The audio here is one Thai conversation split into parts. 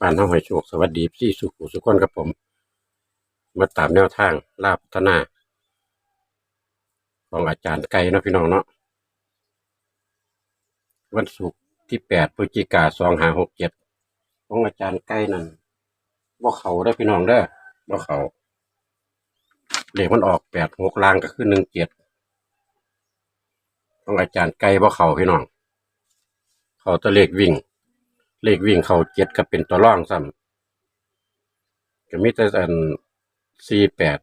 บ้านเฮาให้โชคสวัสดีพี่สุขุสุขคนครับผม มาตามแนวทางลาบพัฒนา ของอาจารย์ไก่เนาะพี่น้องเนาะวันศุกร์ที่แปดพฤศจิกาสองห้าหกเจ็ดของอาจารย์ไก่นั่นบ่เขาได้พี่น้องเด้อบ่เขาเลขมันออกแปดหกลางก็คือหนึ่งเจ็ดของอาจารย์ไก่บ่เขาพี่น้อง เขาตัวเลขวิ่ง เลขวิ่งเขาเจ็ดก็เป็นตัวร่องซ้ำก็มีแต่อันสี่แปด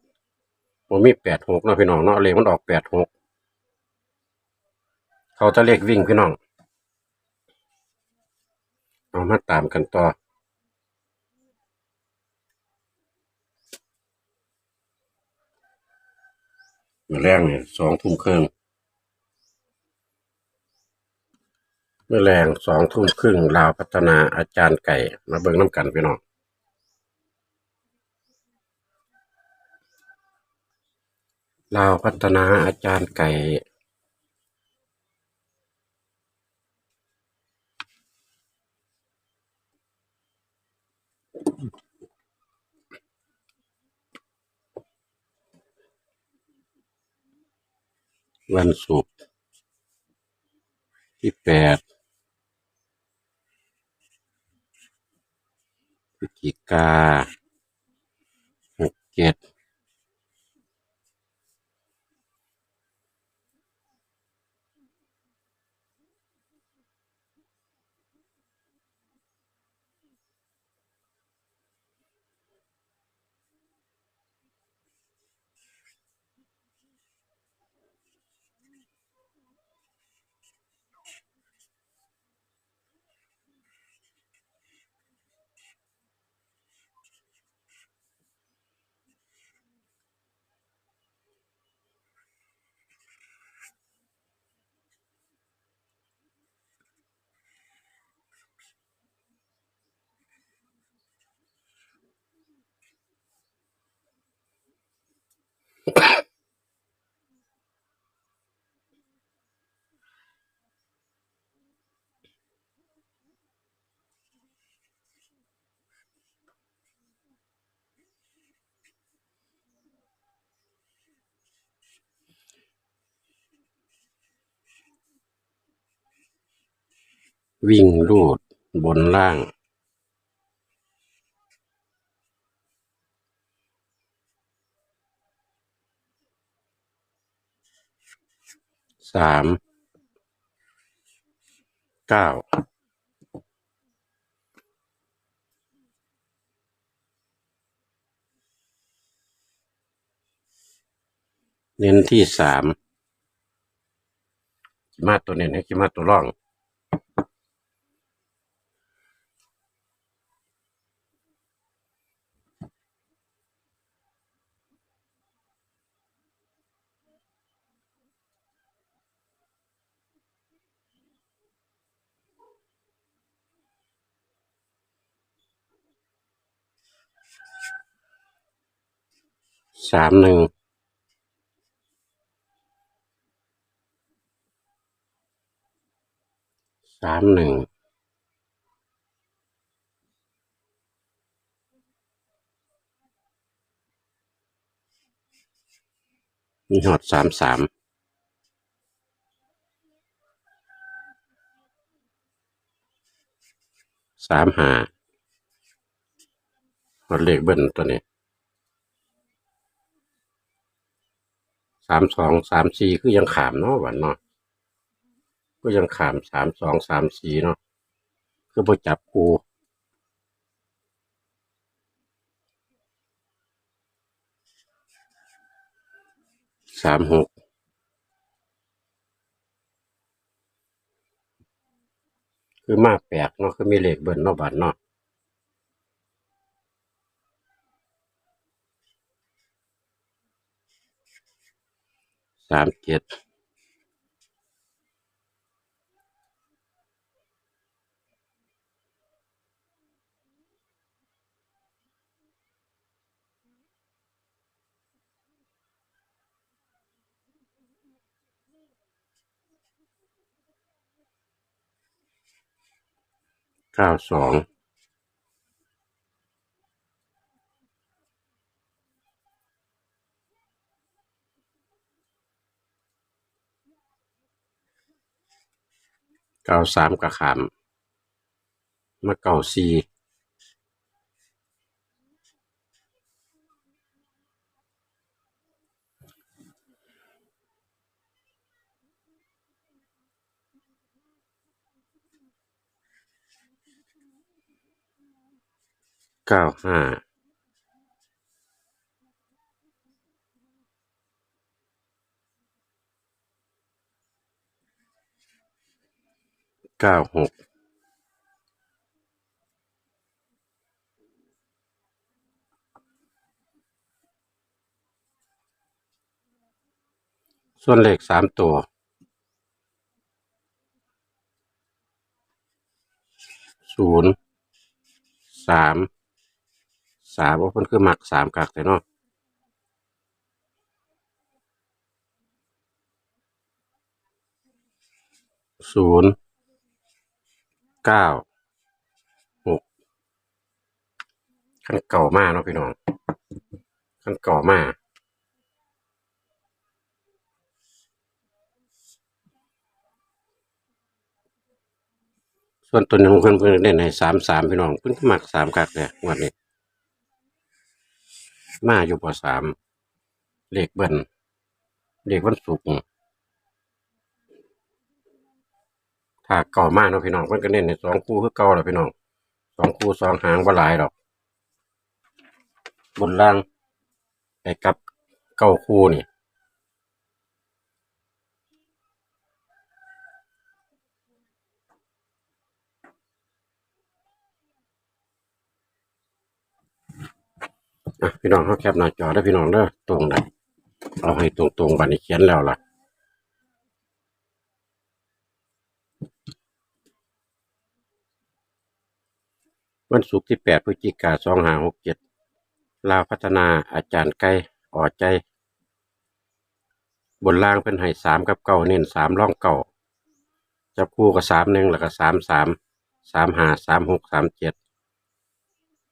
ผมมีแปดหกเนาะพี่น้องเนาะเลขมันออกแปดหกเขาแตัวเลขวิ่งพี่น้องเอามาตามกันต่อมื่อแรงเนี่ยสองทุ่มครึ่ง เมื่อแรงสองทุ่มครึ่งลาวพัฒนาอาจารย์ไก่ มาเบิ่งน้ำกันพี่น้องลาวพัฒนาอาจารย์ไก่วันศุกร์ที่แปดพฤศ จิกาหกเจ็ด วิ่งรูดบนล่าง สาม เก้า เน้นที่สามขีมาตัวเน้นให้ขีมาตัวร่อง สามหนึ่งสามหนึ่งมีหอดสามสามสามหาหอดเลขเบิ้ลตัวนี้ สามสองสามสี่คือยังขามเนาะหวันเนาะก็ยังขามสามสองสามสี่เนาะคือพอจับกูสามหกคือมาแปลกเนาะคือมีเลขเบิ้ลเนาะบัดเนาะ สามเจ็ดเก้าสอง เก้าสามกระขาม มาเก้าสี่เก้าห้า ก้าหกส่วนเลขสามตัวศูนย์สามสามว่าเพิ่นคือหมักสามกักแต่เนาะศูนย์ เก้าหกขั้นเก่ามากเนาะพี่น้องขั้นเก่ามากส่วนตัวหนึงเพิ่นเพิ่นเล่นให้สามสามพี่น้องเพิ่นก็มักสามกักเนี่ยวดนี้มาอยู่ปสามเลขเบิ้ลเลขวันศุกร์ ถ้าเก่ามากเนาะพี่น้องเพิ่นก็เน้นในสองคู่คือเก่าแหละพี่น้องสองคู่สองหางบ่หลายดอก บนล่างไปกับเก้าคู่นี่อะพี่น้องเขาแคปหน้าจอได้พี่น้องเด้อตรงไหนเอาให้ตรงๆบัดนี้เขียนแล้วล่ะ วันศุกร์ที่แปดพฤศจิกาสองห้าหกเจ็ดลาวพัฒนาอาจารย์ไก่อ่อใจ บนล่างเป็นให้สามกับเก้าเน้นสามร่องเก้าจับคู่กับสามหนึ่งแล้วก็สามสามสามหาสามหกสามเจ็ด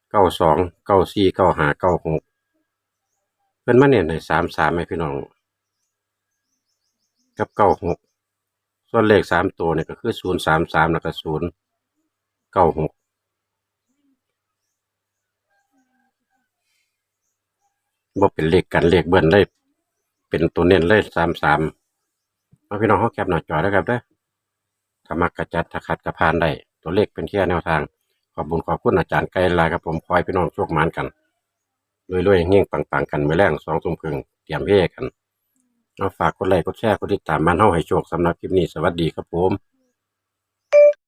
เก้าสองเก้าสี่เก้าหาเก้าหกเป็นมาเน้นให้สามสามให้พี่น้อง กับเก้าหกส่วนเลขสามตัวเนี่ยก็คือศูนย์สามสามแล้วก็ศูนย์เก้าหก บ่เป็นเลขกันเลขเบิ้ลเลยเป็นตัวเน้นเลยสามสามเอาพี่น้องเขาแคปหน้าจอได้ครับเด้อถ้ามักกระจัดถ้าขัดกระพานได้ตัวเลขเป็นแค่แนวทาง ขอบคุญขอบคุณอาจารย์ไกลลายครับผมคอยพี่น้องโชคหมานกันรวยๆเงี้ยงปังๆกันมือแรงสองทุ่มครึ่งเตรียมเฮกันเอาฝากกดไลค์กดแชร์กดติดตามบ้านเฮาให้โชคสำหรับคลิปนี้สวัสดีครับผม